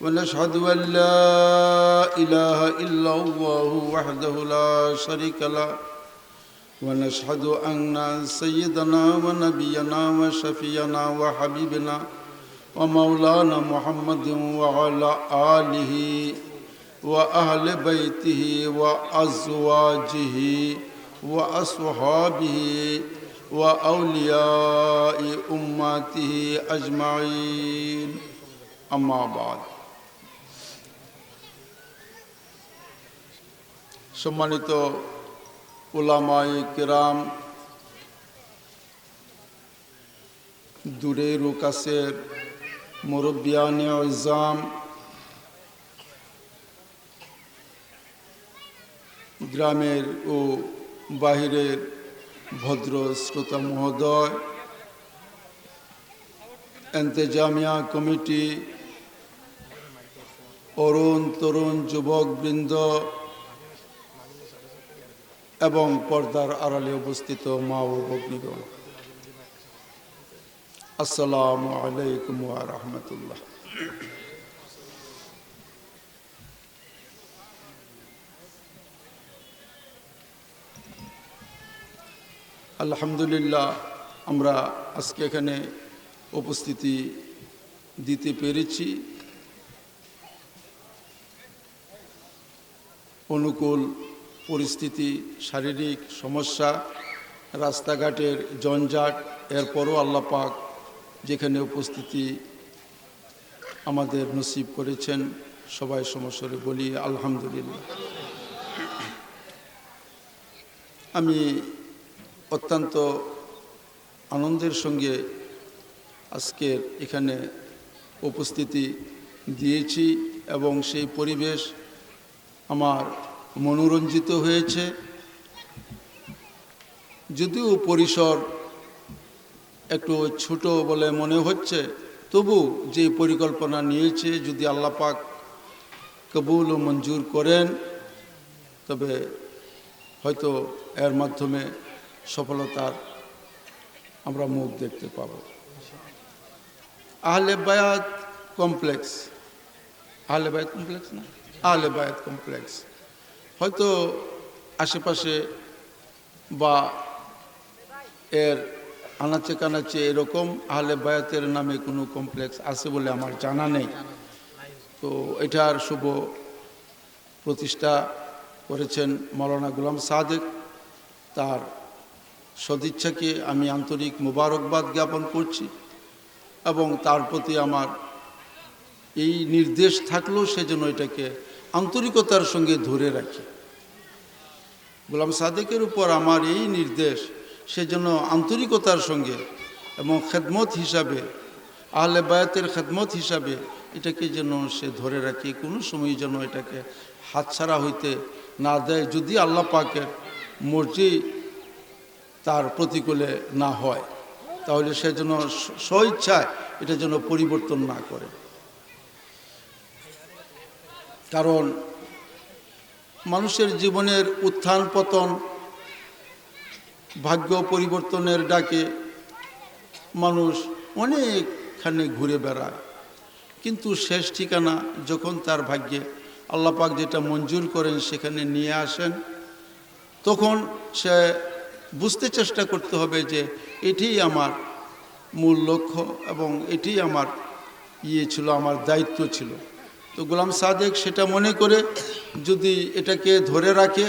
ونشهد أن لا إله إلا الله وحده لا شريك له ونشهد أن سيدنا ونبينا وشفينا وحبيبنا ومولانا محمد وعلى آله وأهل بيته وأزواجه وأصحابه وأولياء أمته أجمعين. أما بعد. সম্মানিত ওলামাই কেরাম দূরের ও কাছের মুরব্বিয়ানে ইজাম গ্রামের ও বাহিরের ভদ্র শ্রোতা মহোদয়, এন্তেজামিয়া কমিটি, অরুণ তরুণ যুবকবৃন্দ এবং পর্দার আড়ালে অবস্থিত মা ও ভগ্নীগণ আসসালামু আলাইকুম রাহমাতুল্লাহ। আলহামদুলিল্লাহ, আমরা আজকে এখানে উপস্থিতি দিতে পেরেছি। অনুকূল পরিস্থিতি, শারীরিক সমস্যা, রাস্তাঘাটের জঞ্জাট, এরপরও পাক যেখানে উপস্থিতি আমাদের নসিব করেছেন, সবাই সমস্যরে বলি, আলহামদুলিল্লাহ। আমি অত্যন্ত আনন্দের সঙ্গে আজকের এখানে উপস্থিতি দিয়েছি এবং সেই পরিবেশ আমার মনোরঞ্জিত হয়েছে। যদিও পরিসর একটু ছোট বলে মনে হচ্ছে, তবু যে পরিকল্পনা নিয়েছে যদি আল্লাপাক কবুল ও মঞ্জুর করেন, তবে হয়তো এর মাধ্যমে সফলতার আমরা মুখ দেখতে পাব। আহলে বায়াত কমপ্লেক্স। আহলে বায়াত কমপ্লেক্স না? আহলে বায়াত কমপ্লেক্স। হয়তো আশেপাশে বা এর আনাচে কানাচে এরকম আহলে বায়াতের নামে কোনো কমপ্লেক্স আছে বলে আমার জানা নেই। তো এটার শুভ প্রতিষ্ঠা করেছেন মৌলানা গুলাম সাদেক। তার সদিচ্ছাকে আমি আন্তরিক মোবারকবাদ জ্ঞাপন করছি এবং তার প্রতি আমার এই নির্দেশ থাকলেও সেজন্য এটাকে আন্তরিকতার সঙ্গে ধরে রাখি। গোলাম সাদেকের উপর আমার এই নির্দেশ, সেজন্য আন্তরিকতার সঙ্গে এবং খেদমত হিসাবে, আহলে বায়াতের খেদমত হিসাবে এটাকে যেন সে ধরে রাখি, কোনো সময় যেন এটাকে হাতছাড়া হইতে না দেয়, যদি আল্লাহ পাকের মর্জি তার প্রতিকূলে না হয়। তাহলে সে যেন স্বইচ্ছায় এটা যেন পরিবর্তন না করে। কারণ মানুষের জীবনের উত্থান পতন, ভাগ্য পরিবর্তনের ডাকে মানুষ অনেকখানে ঘুরে বেড়ায়। কিন্তু শেষ ঠিকানা যখন তার ভাগ্যে আল্লাপাক যেটা মঞ্জুর করেন সেখানে নিয়ে আসেন, তখন সে বুঝতে চেষ্টা করতে হবে যে এটি আমার মূল লক্ষ্য এবং এটি আমার ইয়ে ছিল, আমার দায়িত্ব ছিল। তো গোলাম সাদেক সেটা মনে করে যদি এটাকে ধরে রাখে,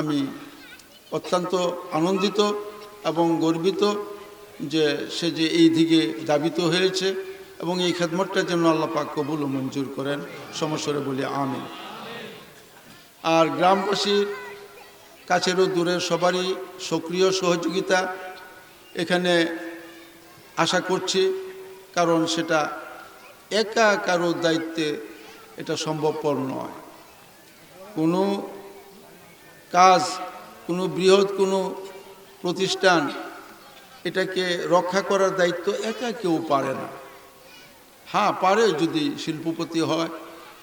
আমি অত্যন্ত আনন্দিত এবং গর্বিত যে সে যে এই দিকে দাবিত হয়েছে এবং এই খেদমতটা যেন আল্লাহ পাক কবুল ও মঞ্জুর করেন। সমস্যরে বলি আমি আর গ্রামবাসীর কাছেরও দূরের সবারই সক্রিয় সহযোগিতা এখানে আশা করছি, কারণ সেটা একা কারও দায়িত্বে এটা সম্ভবপর নয়। কোনো কাজ, কোনো বৃহৎ কোনো প্রতিষ্ঠান এটাকে রক্ষা করার দায়িত্ব একা কেউ পারে না। হ্যাঁ পারে যদি শিল্পপতি হয়,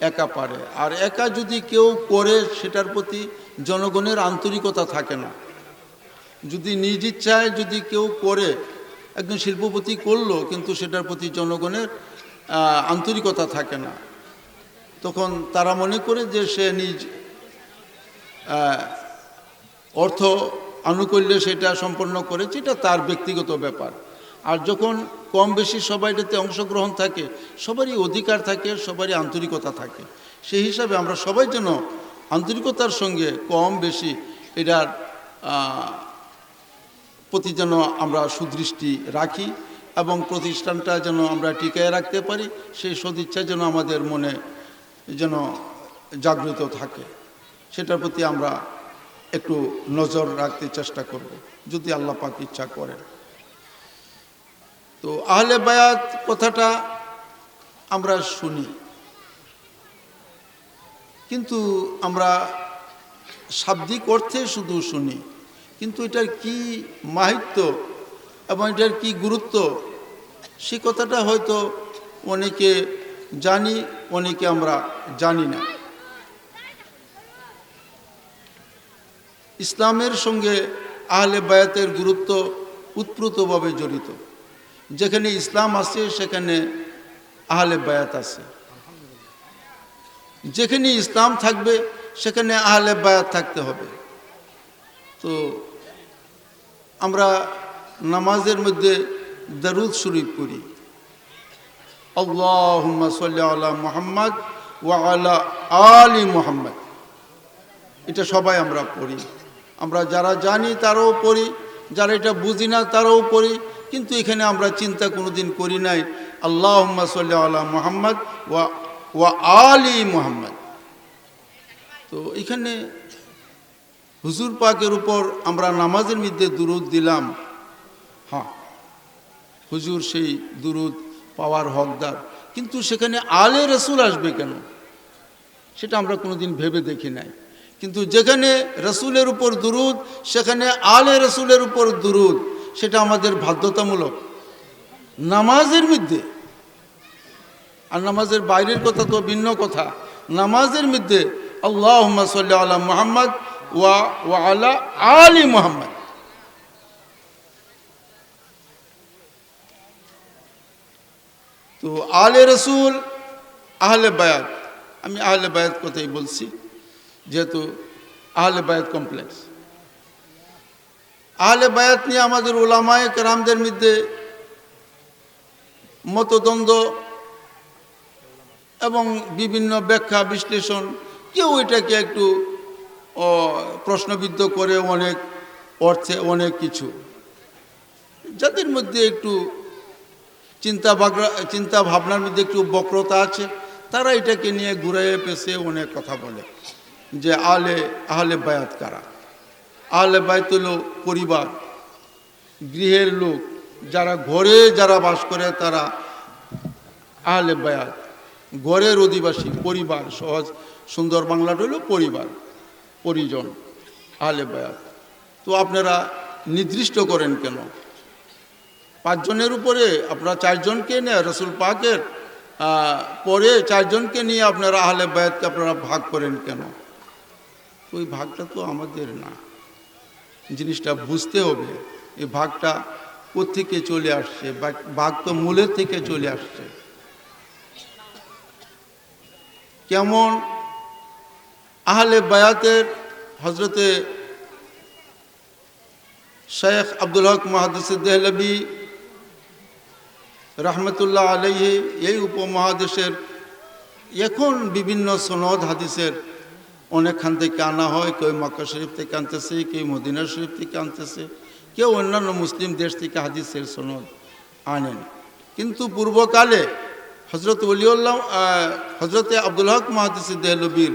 একা পারে। আর একা যদি কেউ করে, সেটার প্রতি জনগণের আন্তরিকতা থাকে না। যদি নিজ ইচ্ছায় যদি কেউ করে, একজন শিল্পপতি করল, কিন্তু সেটার প্রতি জনগণের আন্তরিকতা থাকে না। তখন তারা মনে করে যে সে নিজ অর্থ আনুকূল্যে সেটা সম্পন্ন করেছে, এটা তার ব্যক্তিগত ব্যাপার। আর যখন কম বেশি সবাই এটাতে অংশগ্রহণ থাকে, সবারই অধিকার থাকে, সবারই আন্তরিকতা থাকে। সেই হিসাবে আমরা সবাই যেন আন্তরিকতার সঙ্গে কম বেশি এটার প্রতি যেন আমরা সুদৃষ্টি রাখি। এবং প্রতিষ্ঠানটা যেন আমরা টিকায় রাখতে পারি, সেই সদিচ্ছা যেন আমাদের মনে যেন জাগ্রত থাকে। সেটার প্রতি আমরা একটু নজর রাখতে চেষ্টা করব, যদি আল্লাহ পাক ইচ্ছা করেন। তো আহলে বায়াত কথাটা আমরা শুনি। কিন্তু আমরা শাব্দিক অর্থে শুধু শুনি, কিন্তু এটার কি মাহিত্য এবং এটার কি গুরুত্ব? সে কথাটা হয়তো অনেকে জানি, অনেকে আমরা জানি না। ইসলামের সঙ্গে আহলে বায়াতের গুরুত্ব উৎপ্রুতভাবে জড়িত। যেখানে ইসলাম আছে, সেখানে আহলে বায়াত আছে। যেখানে ইসলাম থাকবে, সেখানে আহলে বায়াত থাকতে হবে। তো আমরা নামাজের মধ্যে দরুদ শরীফ করি আল্লাহ সাল্লি আলা মুহাম্মদ ওয়া আলা আলি মুহাম্মদ। এটা সবাই আমরা পড়ি। আমরা যারা জানি তারাও পড়ি, যারা এটা বুঝি না তারাও পড়ি। কিন্তু এখানে আমরা চিন্তা কোনোদিন করি নাই আল্লাহ সাল্লি আলা মুহাম্মদ ওয়া ওয়া আলি মোহাম্মদ। তো এখানে হুজুর পাকের উপর আমরা নামাজের মধ্যে দুরুদ দিলাম। হুজুর সেই দুরুদ পাওয়ার হকদার। কিন্তু সেখানে আলে রসুল আসবে কেন? সেটা আমরা কোনোদিন ভেবে দেখি নাই। কিন্তু যেখানে রসুলের উপর দুরুদ, সেখানে আলে রসুলের উপর দুরুদ, সেটা আমাদের বাধ্যতামূলক। নামাজের মধ্যে। আর নামাজের বাইরের কথা তো ভিন্ন কথা। নামাজের মধ্যে আল্লাহ সাল্লি আলা মুহাম্মদ ওয়া ওয়া আলা আলী মুহাম্মদ। তো আলে রসুল, আহলে বায়াত। আমি আহলে বায়াত কথাই বলছি, যেহেতু আহলে বায়াত কমপ্লেক্স আহলে বায়াত নিয়ে আমাদের ওলামায় কেরামদের মধ্যে মতদ্বন্দ্ব এবং বিভিন্ন ব্যাখ্যা, বিশ্লেষণ, কেউ এটাকে একটু প্রশ্নবিদ্ধ করে অনেক অর্থে অনেক কিছু। যাদের মধ্যে একটু চিন্তা চিন্তা ভাবনার মধ্যে একটু বক্রতা আছে। তারা এটাকে নিয়ে ঘুরাইয়ে পেছে অনেক কথা বলে যে আলে আহলে বায়াত কারা? আহলে বায়াত হলো পরিবার, গৃহের লোক, যারা ঘরে যারা বাস করে তারা আহলে বায়াত। ঘরের অধিবাসী, পরিবার, সহজ, সুন্দর বাংলাটা হলো পরিবার, পরিজন, আহলে বায়াত। তো আপনারা নির্দিষ্ট করেন কেন? পাঁচজনের উপরে আপনারা চারজনকে নিয়ে, রসুল পাকের পরে চারজনকে নিয়ে আপনারা আহলে বায়াতকে আপনারা ভাগ করেন কেন? ওই ভাগটা তো আমাদের না। জিনিসটা বুঝতে হবে এই ভাগটা কোত্থেকে চলে আসছে? ভাগ- ভাগ তো মূলের থেকে চলে আসছে। কেমন? আহলে বায়াতের হজরতে শেখ আব্দুল হক মাহাদিস দেহলবি রহমতুল্লাহ আলহি এই উপমহাদেশের এখন বিভিন্ন সনদ হাদিসের অনেকখান থেকে আনা হয়। কেউ মক্কা শরীফ থেকে আনতেছে, কেউ মদিনা শরীফ থেকে আনতেছে, কেউ অন্যান্য মুসলিম দেশ থেকে হাদিসের সনদ আনেন। কিন্তু পূর্বকালে হজরত অলিউল্লাহ হজরতে আব্দুল হক মাহাদিস দেহলবির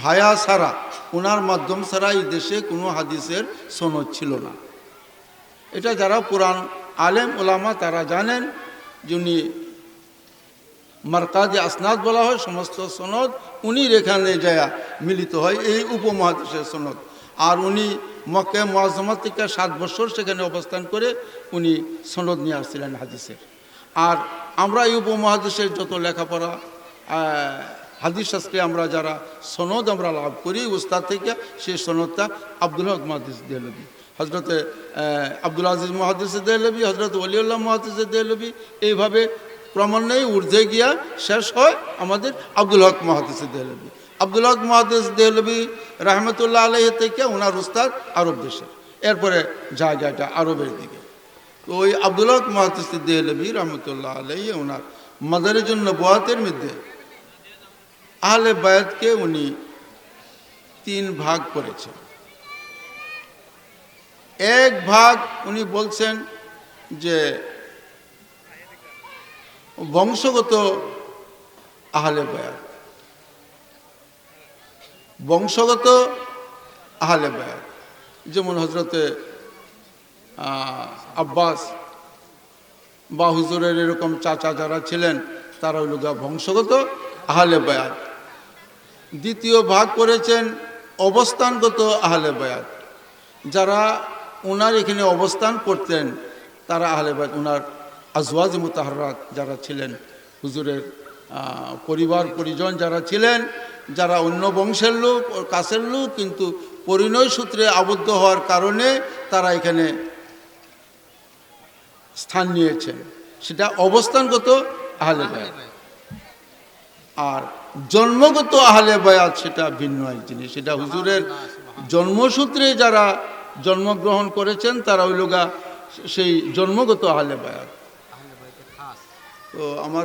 ভায়া সারা ওনার মাধ্যম ছাড়া এই দেশে কোনো হাদিসের সনদ ছিল না। এটা যারা পুরাণ আলেম ওলামা তারা জানেন। যে উনি মার্কাজে আসনাদ বলা হয়, সমস্ত সনদ উনি এখানে যায় মিলিত হয়, এই উপমহাদেশের সনদ। আর উনি মক্কে মোয়াজমা থেকে সাত বছর সেখানে অবস্থান করে উনি সনদ নিয়ে আসছিলেন হাদিসের। আর আমরা এই উপমহাদেশের যত লেখাপড়া হাদিস শাস্ত্রে আমরা যারা সনদ আমরা লাভ করি, উস্তাদ থেকে সেই সনদটা আব্দুল হক মহাদিস দেহলবি হজরতে আব্দুল আজিজ মহাদিস দেহলবি হজরত অলিউল্লাহ মহাদিস দেহলবি এইভাবে ক্রমান্বয়ে ঊর্ধ্বে গিয়া শেষ হয় আমাদের আব্দুল হক মহাদিস দেহলবি আব্দুল হক মহাদিস দেহলবি রহমতুল্লাহ আলহ থেকে ওনার উস্তাদ আরব দেশের। এরপরে জায়গাটা আরবের দিকে। তো ওই আব্দুল হক মহাদিস দেহলবি রহমতুল্লাহ আলহ ওনার মাদারের জন্য বোয়াতের মধ্যে আহলে বায়াতকে উনি তিন ভাগ করেছেন। এক ভাগ উনি বলছেন যে বংশগত আহলে বায়াত। বংশগত আহলে বায়াত। যেমন হজরতে আব্বাস বা হুজুরের এরকম চাচা যারা ছিলেন, তারা হইল গা বংশগত আহলে বায়াত। দ্বিতীয় ভাগ করেছেন অবস্থানগত আহলে বায়াত। যারা ওনার এখানে অবস্থান করতেন। তারা আহলে বায়াত ওনার আজওয়াজ মুতাহারাত যারা ছিলেন হুজুরের পরিবার পরিজন যারা ছিলেন যারা অন্য বংশের লোক কাছের লোক কিন্তু পরিণয় সূত্রে আবদ্ধ হওয়ার কারণে তারা এখানে স্থান নিয়েছেন। সেটা অবস্থানগত আহলে বায়াত আর জন্মগত আহলে বায়াত সেটা ভিন্ন এক জিনিস। সেটা হুজুরের জন্মসূত্রে যারা জন্মগ্রহণ করেছেন তারা ওই লোকা সেই জন্মগত আহলে বায়াত। তো আমার